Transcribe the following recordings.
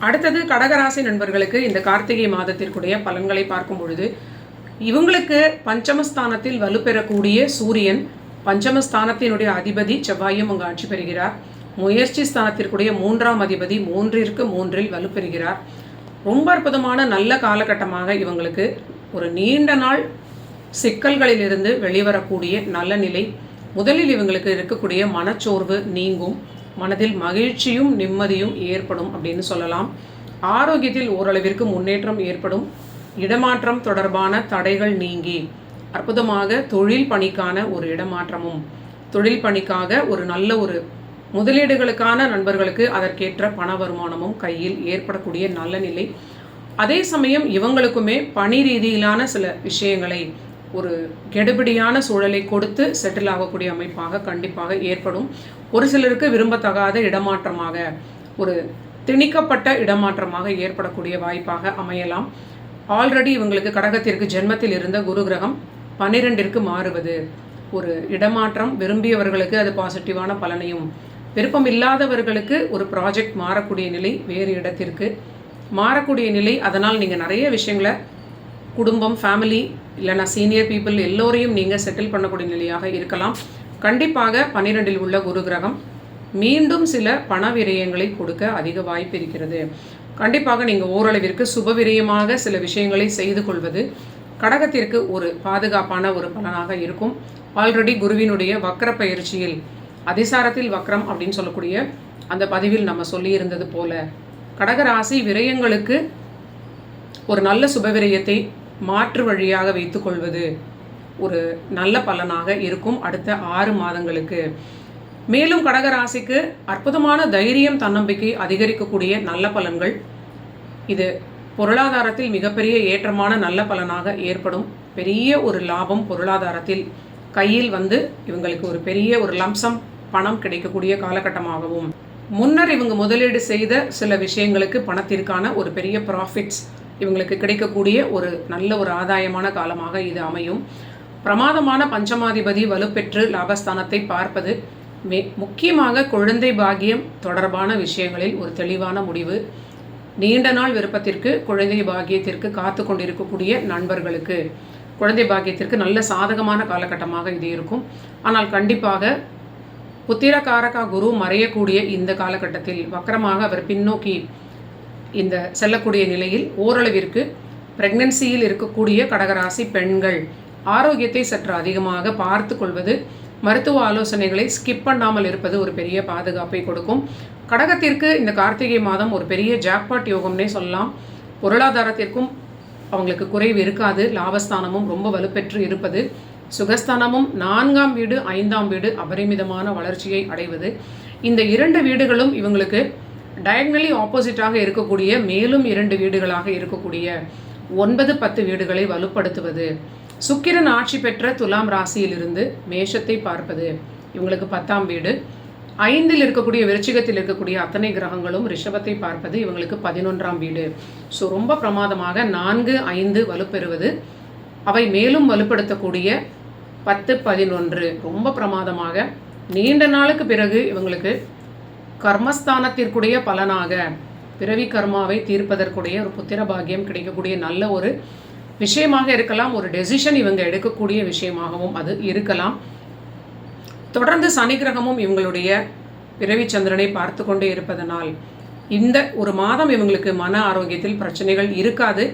அடுத்தது கடகராசி நண்பர்களுக்கு இந்த கார்த்திகை மாதத்திற்குடைய பலன்களை பார்க்கும் பொழுது இவங்களுக்கு பஞ்சமஸ்தானத்தில் வலுப்பெறக்கூடிய சூரியன் பஞ்சமஸ்தானத்தினுடைய அதிபதி செவ்வாயும் அங்கு ஆட்சி பெறுகிறார். முயற்சி ஸ்தானத்திற்குடைய மூன்றாம் அதிபதி மூன்றிற்கு மூன்றில் வலுப்பெறுகிறார். ரொம்ப அற்புதமான நல்ல காலகட்டமாக இவங்களுக்கு ஒரு நீண்ட நாள் சிக்கல்களிலிருந்து வெளிவரக்கூடிய நல்ல நிலை. முதலில் இவங்களுக்கு இருக்கக்கூடிய மனச்சோர்வு நீங்கும். மனதில் மகிழ்ச்சியும் நிம்மதியும் ஏற்படும் அப்படின்னு சொல்லலாம். ஆரோக்கியத்தில் ஓரளவிற்கு முன்னேற்றம் ஏற்படும். இடமாற்றம் தொடர்பான தடைகள் நீங்கி அற்புதமாக தொழில் பணிக்கான ஒரு இடமாற்றமும் தொழில் பணிக்காக ஒரு நல்ல ஒரு முதலீடுகளுக்கான நண்பர்களுக்கு அதற்கேற்ற பண வருமானமும் கையில் ஏற்படக்கூடிய நல்ல நிலை. அதே சமயம் இவங்களுக்குமே பணி ரீதியிலான சில விஷயங்களை ஒரு கெடுபிடியான சூழலை கொடுத்து செட்டில் ஆகக்கூடிய அமைப்பாக கண்டிப்பாக ஏற்படும். ஒரு சிலருக்கு விரும்பத்தகாத இடமாற்றமாக ஒரு திணிக்கப்பட்ட இடமாற்றமாக ஏற்படக்கூடிய வாய்ப்பாக அமையலாம். ஆல்ரெடி இவங்களுக்கு கடகத்திற்கு ஜென்மத்தில் இருந்த குரு கிரகம் பன்னிரெண்டிற்கு மாறுவது. ஒரு இடமாற்றம் விரும்பியவர்களுக்கு அது பாசிட்டிவான பலனையும் விருப்பம் இல்லாதவர்களுக்கு ஒரு ப்ராஜெக்ட் மாறக்கூடிய நிலை வேறு இடத்திற்கு. மாறக்கூடிய நிலை அதனால் நீங்கள் நிறைய விஷயங்களை குடும்பம் ஃபேமிலி இல்லைனா சீனியர் பீப்புள் எல்லோரையும் நீங்கள் செட்டில் பண்ணக்கூடிய நிலையாக இருக்கலாம். கண்டிப்பாக பன்னிரெண்டில் உள்ள குரு கிரகம் மீண்டும் சில பண விரயங்களை கொடுக்க அதிக வாய்ப்பு இருக்கிறது. கண்டிப்பாக நீங்கள் ஓரளவிற்கு சுப விரயமாக சில விஷயங்களை செய்து கொள்வது கடகத்திற்கு ஒரு பாதுகாப்பான ஒரு பலனாக இருக்கும். ஆல்ரெடி குருவினுடைய வக்கர பயிற்சியில் அதிசாரத்தில் வக்ரம் அப்படின்னு சொல்லக்கூடிய அந்த பதிவில் நம்ம சொல்லியிருந்தது போல கடகராசி விரயங்களுக்கு ஒரு நல்ல சுபவிரயத்தை மாற்று வழியாக வைத்துக்கொள்வது ஒரு நல்ல பலனாக இருக்கும் அடுத்த ஆறு மாதங்களுக்கு. மேலும் கடகராசிக்கு அற்புதமான தைரியம் தன்னம்பிக்கை அதிகரிக்கக்கூடிய நல்ல பலன்கள். இது பொருளாதாரத்தில் மிகப்பெரிய ஏற்றமான நல்ல பலனாக ஏற்படும். பெரிய ஒரு லாபம் பொருளாதாரத்தில் கையில் வந்து இவங்களுக்கு ஒரு பெரிய ஒரு லம்சம் பணம் கிடைக்கக்கூடிய காலகட்டமாகவும். முன்னர் இவங்க முதலீடு செய்த சில விஷயங்களுக்கு பணத்திற்கான ஒரு பெரிய ப்ராஃபிட்ஸ் இவங்களுக்கு கிடைக்கக்கூடிய ஒரு நல்ல ஒரு ஆதாயமான காலமாக இது அமையும். பிரமாதமான பஞ்சமாதிபதி வலுப்பெற்று லாபஸ்தானத்தை பார்ப்பது மே முக்கியமாக குழந்தை பாகியம் தொடர்பான விஷயங்களில் ஒரு தெளிவான முடிவு. நீண்ட நாள் விருப்பத்திற்கு குழந்தை பாக்கியத்திற்கு காத்து கொண்டிருக்கக்கூடிய நண்பர்களுக்கு குழந்தை பாக்கியத்திற்கு நல்ல சாதகமான காலகட்டமாக இது இருக்கும். ஆனால் கண்டிப்பாக புத்திரகாரகா குரு மறையக்கூடிய இந்த காலகட்டத்தில் வக்கரமாக அவர் பின்னோக்கி இந்த செல்லக்கூடிய நிலையில் ஓரளவிற்கு பிரெக்னன்சியில் இருக்கக்கூடிய கடகராசி பெண்கள் ஆரோக்கியத்தை சற்று அதிகமாக பார்த்து கொள்வது மருத்துவ ஆலோசனைகளை ஸ்கிப் பண்ணாமல் இருப்பது ஒரு பெரிய பாதுகாப்பை கொடுக்கும். கடகத்திற்கு இந்த கார்த்திகை மாதம் ஒரு பெரிய ஜாக்பாட் யோகம்னே சொல்லலாம். பொருளாதாரத்திற்கும் அவங்களுக்கு குறைவு இருக்காது. லாபஸ்தானமும் ரொம்ப வலுப்பெற்று இருப்பது. சுகஸ்தானமும் நான்காம் வீடு ஐந்தாம் வீடு அபரிமிதமான வளர்ச்சியை அடைவது. இந்த இரண்டு வீடுகளும் இவங்களுக்கு டயக்னலி ஆப்போசிட்டாக இருக்கக்கூடிய மேலும் இரண்டு வீடுகளாக இருக்கக்கூடிய ஒன்பது பத்து வீடுகளை வலுப்படுத்துவது. சுக்கிரன் ஆட்சி பெற்ற துலாம் ராசியிலிருந்து மேஷத்தை பார்ப்பது. இவங்களுக்கு பத்தாம் வீடு. ஐந்தில் இருக்கக்கூடிய விருச்சிகத்தில் இருக்கக்கூடிய அத்தனை கிரகங்களும் ரிஷபத்தை பார்ப்பது இவங்களுக்கு பதினொன்றாம் வீடு. ஸோ ரொம்ப பிரமாதமாக நான்கு ஐந்து வலுப்பெறுவது. அவை மேலும் வலுப்படுத்தக்கூடிய பத்து பதினொன்று. ரொம்ப பிரமாதமாக நீண்ட நாளுக்கு பிறகு இவங்களுக்கு கர்மஸ்தானத்திற்குடைய பலனாக பிறவி கர்மாவை தீர்ப்பதற்குடைய ஒரு புத்திர பாகியம் கிடைக்கக்கூடிய நல்ல ஒரு விஷயமாக இருக்கலாம். ஒரு டெசிஷன் இவங்க எடுக்கக்கூடிய விஷயமாகவும் அது இருக்கலாம். தொடர்ந்து சனி கிரகமும் இவங்களுடைய பிறவி சந்திரனை பார்த்து கொண்டே இருப்பதனால் இந்த ஒரு மாதம் இவங்களுக்கு மன ஆரோக்கியத்தில் பிரச்சனைகள் இருக்காது.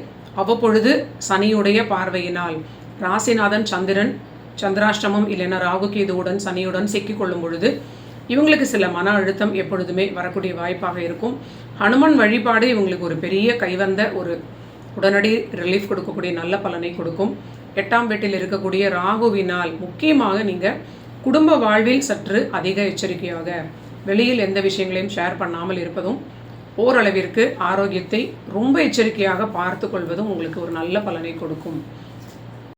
அவ்வப்பொழுது சனியுடைய பார்வையினால் ராசிநாதன் சந்திரன் சந்திராஷ்டமம் இல்லைன்னா ராகுகேதுவுடன் சனியுடன் சிக்கிக்கொள்ளும் பொழுது இவங்களுக்கு சில மன அழுத்தம் எப்பொழுதுமே வரக்கூடிய வாய்ப்பாக இருக்கும். ஹனுமன் வழிபாடு இவங்களுக்கு ஒரு பெரிய கைவந்த ஒரு உடனடி ரிலீஃப் கொடுக்கக்கூடிய நல்ல பலனை கொடுக்கும். எட்டாம் வீட்டில் இருக்கக்கூடிய ராகுவினால் முக்கியமாக நீங்கள் குடும்ப வாழ்வில் சற்று அதிக எச்சரிக்கையாக வெளியில் எந்த விஷயங்களையும் ஷேர் பண்ணாமல் இருப்பதும் ஓரளவிற்கு ஆரோக்கியத்தை ரொம்ப எச்சரிக்கையாக பார்த்து கொள்வதும் உங்களுக்கு ஒரு நல்ல பலனை கொடுக்கும்.